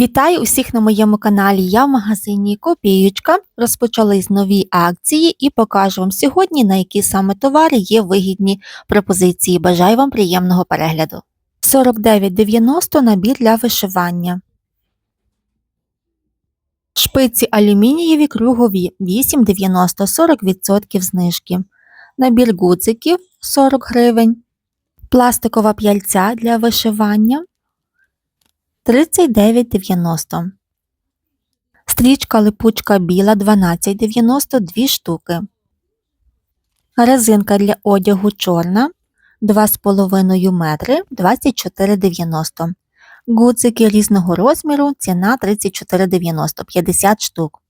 Вітаю усіх на моєму каналі. Я в магазині Копіючка. Розпочались нові акції і покажу вам сьогодні, на які саме товари є вигідні пропозиції. Бажаю вам приємного перегляду. 49,90 набір для вишивання. Шпиці алюмінієві кругові 8,90 40% знижки. Набір гудзиків 40 гривень. Пластикова п'яльця для вишивання 39,90. Стрічка липучка біла 12,90 2 штуки. Резинка для одягу чорна 2,5 метри 24,90. Гудзики різного розміру ціна 34,90 50 штук.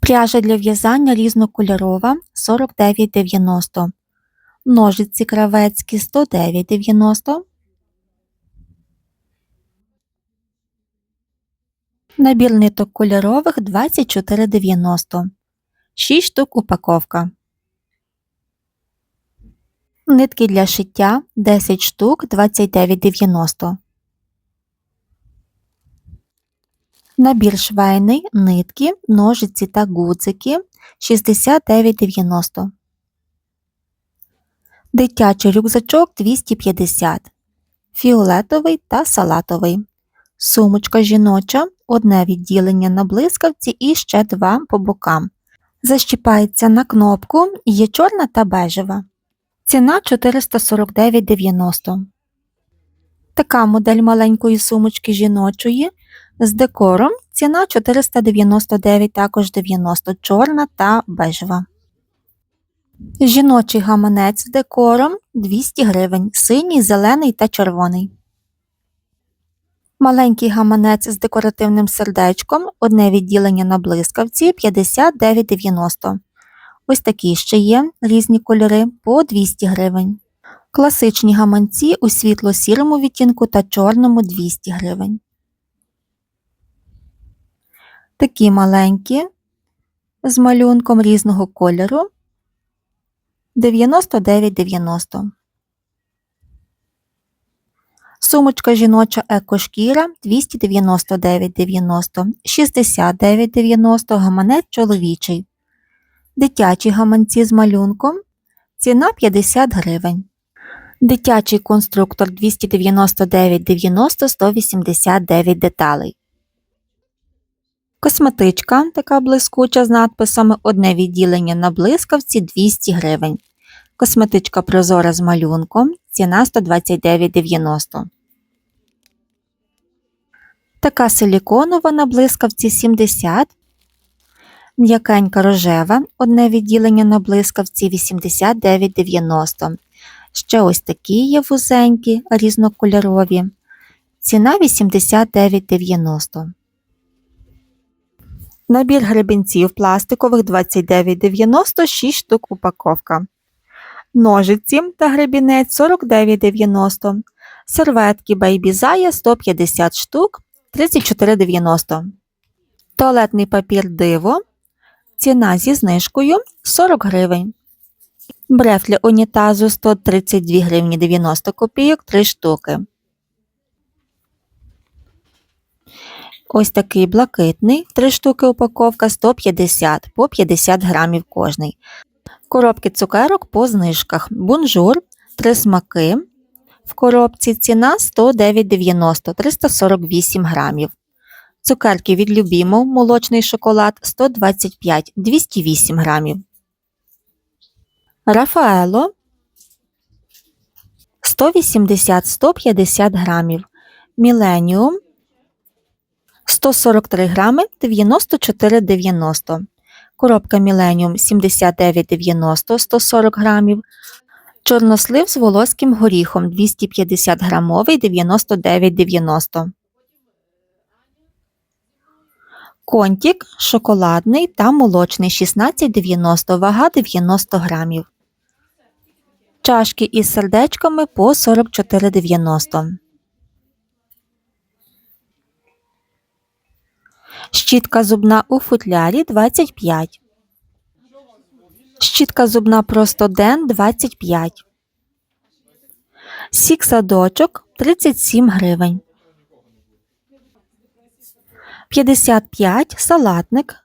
Пряжа для в'язання різнокольорова 49,90. Ножиці кравецькі 109,90. Набір ниток кольорових 24,90. 6 штук упаковка. Нитки для шиття 10 штук 29,90. Набір швейний, нитки, ножиці та гудзики 69,90. Дитячий рюкзачок 250. Фіолетовий та салатовий. Сумочка жіноча, одне відділення на блискавці і ще два по бокам. Защіпається на кнопку, є чорна та бежева. Ціна 449,90. Така модель маленької сумочки жіночої з декором. Ціна 499, також 90 чорна та бежева. Жіночий гаманець з декором 200 гривень, синій, зелений та червоний. Маленький гаманець з декоративним сердечком, одне відділення на блискавці 59,90. Ось такі ще є різні кольори по 200 гривень. Класичні гаманці у світло-сірому відтінку та чорному 200 гривень. Такі маленькі з малюнком різного кольору 99,90. Сумочка жіноча екошкіра 299,90, 69,90 гаманець чоловічий. Дитячі гаманці з малюнком. Ціна 50 гривень. Дитячий конструктор 299,90 189 деталей. Косметичка така блискуча з надписами Одне відділення на блискавці 200 гривень. Косметичка прозора з малюнком. Ціна 129,90. Така силіконова на блискавці 70. М'якенька рожева. Одне відділення на блискавці 89,90. Ще ось такі є вузенькі, різнокольорові. Ціна 89,90. Набір гребінців пластикових 29,90 6 штук упаковка. Ножиці та гребінець 49,90. Серветки Baby Zaya 150 штук 34,90. Туалетний папір диво. Ціна зі знижкою 40 гривень. Бреф для унітазу 132 гривні 90 копійок 3 штуки. Ось такий блакитний 3 штуки упаковка 150 по 50 грамів кожний. Коробки цукерок по знижках. Бонжур 3 смаки. В коробці ціна 109,90 348 грамів. Цукерки від Любімо молочний шоколад 125 208 грамів. Рафаело 180-150 грамів. Міленіум 143 грами 94,90. Коробка Міленіум 79,90 140 грамів. Чорнослив з волоським горіхом 250 грамовий 99,90. Контік шоколадний та молочний 16,90 вага 90 грамів. Чашки із сердечками по 44,90. Щітка зубна у футлярі 25. Щітка зубна просто ден 25. Сік садочок 37 гривень. 55 салатник,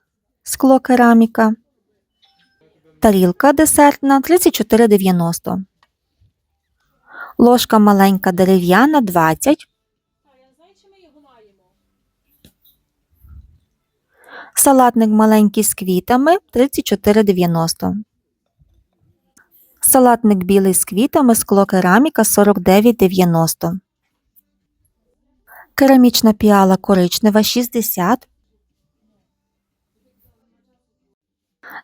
скло кераміка. Тарілка десертна 34,90. Ложка маленька дерев'яна 20. Салатник маленький з квітами 34,90. Салатник білий з квітами скло кераміка 49,90. Керамічна піала коричнева 60.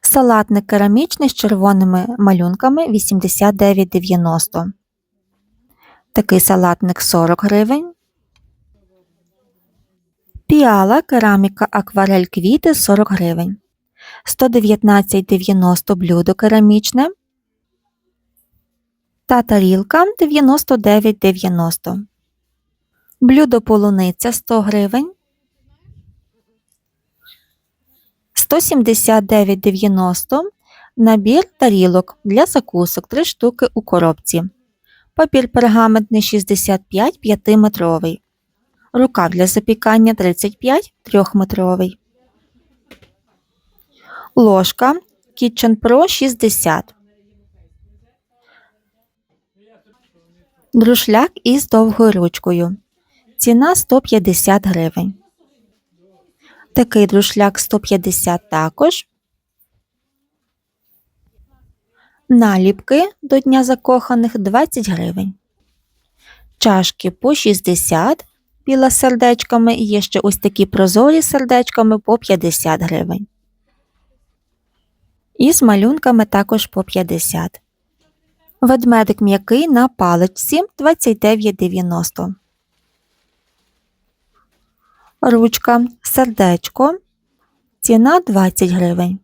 Салатник керамічний з червоними малюнками 89,90. Такий салатник 40 гривень. Піала кераміка акварель квіти 40 гривень. 119,90 блюдо керамічне. Та тарілка 99,90. Блюдо полуниця 100 гривень. 179,90 набір тарілок для закусок 3 штуки у коробці. Папір пергаментний 65 5-метровий. Рукав для запікання 35 3-метровий. Ложка Kitchen Pro 60. Друшляк із довгою ручкою. Ціна 150 гривень. Такий друшляк 150 також. Наліпки до Дня закоханих 20 гривень. Чашки по 60 біла з сердечками. І є ще ось такі прозорі з сердечками по 50 гривень. І з малюнками також по 50. Ведмедик м'який на паличці 29,90. Ручка сердечко. Ціна 20 гривень.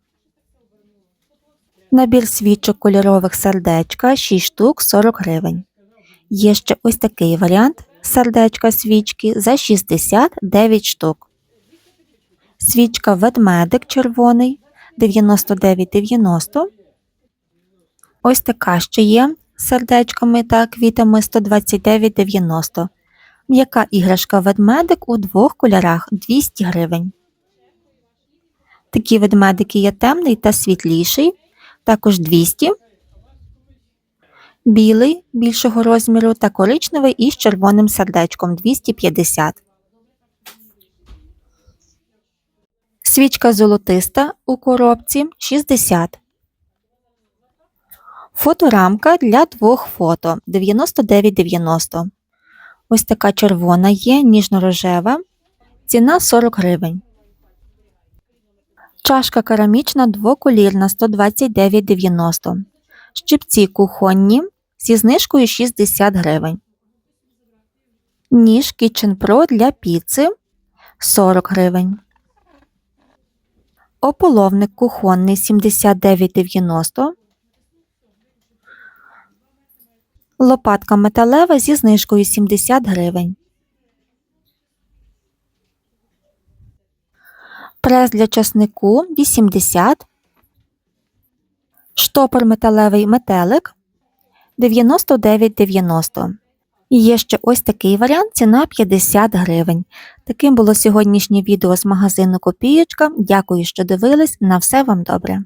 Набір свічок кольорових сердечка 6 штук 40 гривень. Є ще ось такий варіант сердечка свічки за 69 штук. Свічка ведмедик червоний 99,90. Ось така ще є сердечками та квітами 129,90. М'яка іграшка ведмедик у двох кольорах 200 гривень. Такі ведмедики є темний та світліший, також 200. Білий більшого розміру та коричневий із червоним сердечком 250. Свічка золотиста у коробці 60. Фоторамка для двох фото 99,90. Ось така червона є, ніжно-рожева. Ціна 40 гривень. Чашка керамічна двоколірна 129,90. Щипці кухонні зі знижкою 60 гривень. Ніж Kitchen Pro для піци 40 гривень. Ополовник кухонний 79,90. Лопатка металева зі знижкою 70 гривень. Прес для часнику 80. Штопор металевий метелик 99,90. І є ще ось такий варіант ціна 50 гривень. Таким було сьогоднішнє відео з магазину Копієчка. Дякую, що дивились. На все вам добре.